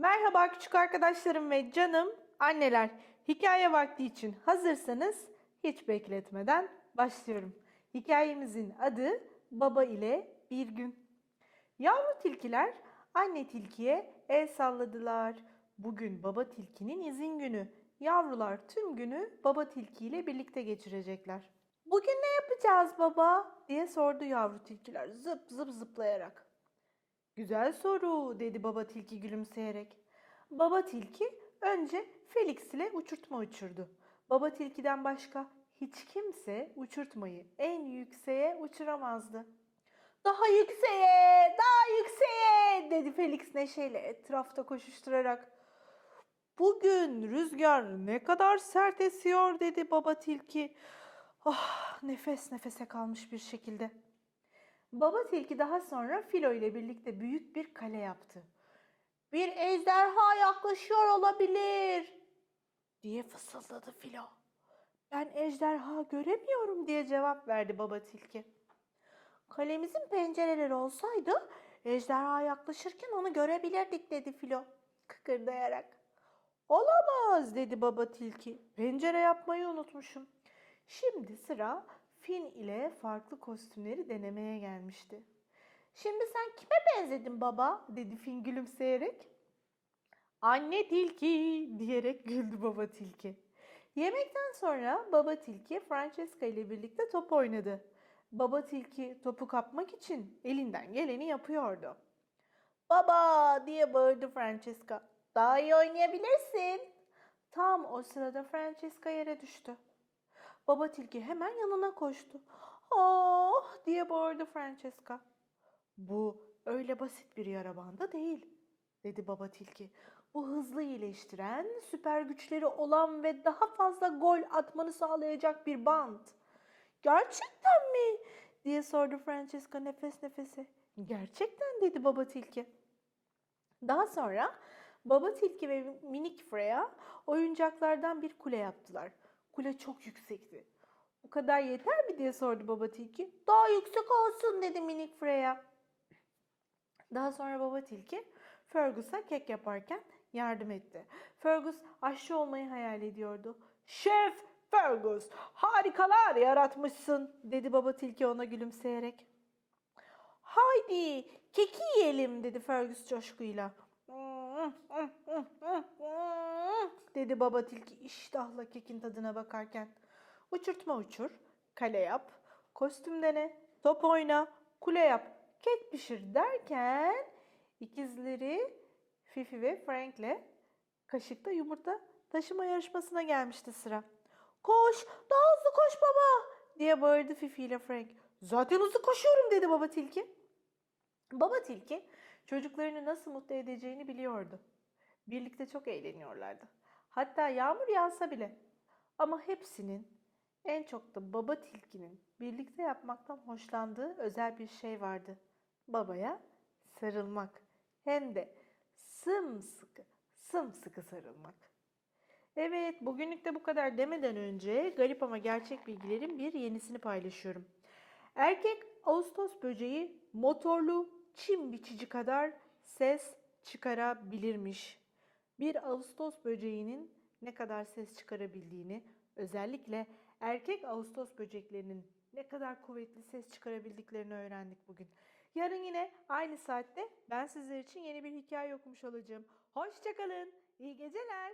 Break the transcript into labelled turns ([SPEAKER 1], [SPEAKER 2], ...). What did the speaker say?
[SPEAKER 1] Merhaba küçük arkadaşlarım ve canım anneler. Hikaye vakti için hazırsanız hiç bekletmeden başlıyorum. Hikayemizin adı Baba ile Bir Gün. Yavru tilkiler anne tilkiye el salladılar. Bugün baba tilkinin izin günü. Yavrular tüm günü baba tilki ile birlikte geçirecekler. Bugün ne yapacağız baba? diye sordu yavru tilkiler zıp zıp zıplayarak. Güzel soru dedi baba tilki gülümseyerek. Baba tilki önce Felix ile uçurtma uçurdu. Baba tilkiden başka hiç kimse uçurtmayı en yükseğe uçuramazdı. Daha yükseğe, daha yükseğe dedi Felix neşeyle etrafta koşuşturarak. Bugün rüzgar ne kadar sert esiyor dedi baba tilki. Ah nefes nefese kalmış bir şekilde. Baba tilki daha sonra Filo ile birlikte büyük bir kale yaptı. Bir ejderha yaklaşıyor olabilir diye fısıldadı Filo. Ben ejderha göremiyorum diye cevap verdi baba tilki. Kalemizin pencereleri olsaydı ejderha yaklaşırken onu görebilirdik dedi Filo kıkırdayarak. Olamaz dedi baba tilki. Pencere yapmayı unutmuşum. Şimdi sıra Fin ile farklı kostümleri denemeye gelmişti. Şimdi sen kime benzedin baba? dedi Fin gülümseyerek. Anne tilki diyerek güldü baba tilki. Yemekten sonra baba tilki Francesca ile birlikte top oynadı. Baba tilki topu kapmak için elinden geleni yapıyordu. Baba diye bağırdı Francesca. Daha iyi oynayabilirsin. Tam o sırada Francesca yere düştü. Baba tilki hemen yanına koştu. Oh diye bağırdı Francesca. Bu öyle basit bir yara bandı değil dedi baba tilki. Bu hızlı iyileştiren, süper güçleri olan ve daha fazla gol atmanı sağlayacak bir bant. Gerçekten mi? diye sordu Francesca nefes nefese. Gerçekten dedi baba tilki. Daha sonra baba tilki ve minik Freya oyuncaklardan bir kule yaptılar. Kule çok yüksekti. Bu kadar yeter mi diye sordu baba tilki. Daha yüksek olsun dedi minik Freya. Daha sonra baba tilki Fergus'a kek yaparken yardım etti. Fergus aşçı olmayı hayal ediyordu. Şef Fergus harikalar yaratmışsın dedi baba tilki ona gülümseyerek. Haydi keki yiyelim dedi Fergus coşkuyla. Dedi baba tilki iştahla kekin tadına bakarken. Uçurtma uçur, kale yap, kostüm dene, top oyna, kule yap, kek pişir derken ikizleri Fifi ve Frank'le kaşıkta yumurta taşıma yarışmasına gelmişti sıra. Koş, daha hızlı koş baba diye bağırdı Fifi ile Frank. Zaten hızlı koşuyorum dedi baba tilki. Baba tilki çocuklarını nasıl mutlu edeceğini biliyordu. Birlikte çok eğleniyorlardı. Hatta yağmur yağsa bile. Ama hepsinin en çok da baba tilkinin birlikte yapmaktan hoşlandığı özel bir şey vardı. Babaya sarılmak. Hem de sımsıkı, sımsıkı sarılmak. Evet, bugünlük de bu kadar demeden önce garip ama gerçek bilgilerin bir yenisini paylaşıyorum. Erkek Ağustos böceği motorlu çim biçici kadar ses çıkarabilirmiş. Bir Ağustos böceğinin ne kadar ses çıkarabildiğini, özellikle erkek Ağustos böceklerinin ne kadar kuvvetli ses çıkarabildiklerini öğrendik bugün. Yarın yine aynı saatte ben sizler için yeni bir hikaye okumuş olacağım. Hoşçakalın, iyi geceler.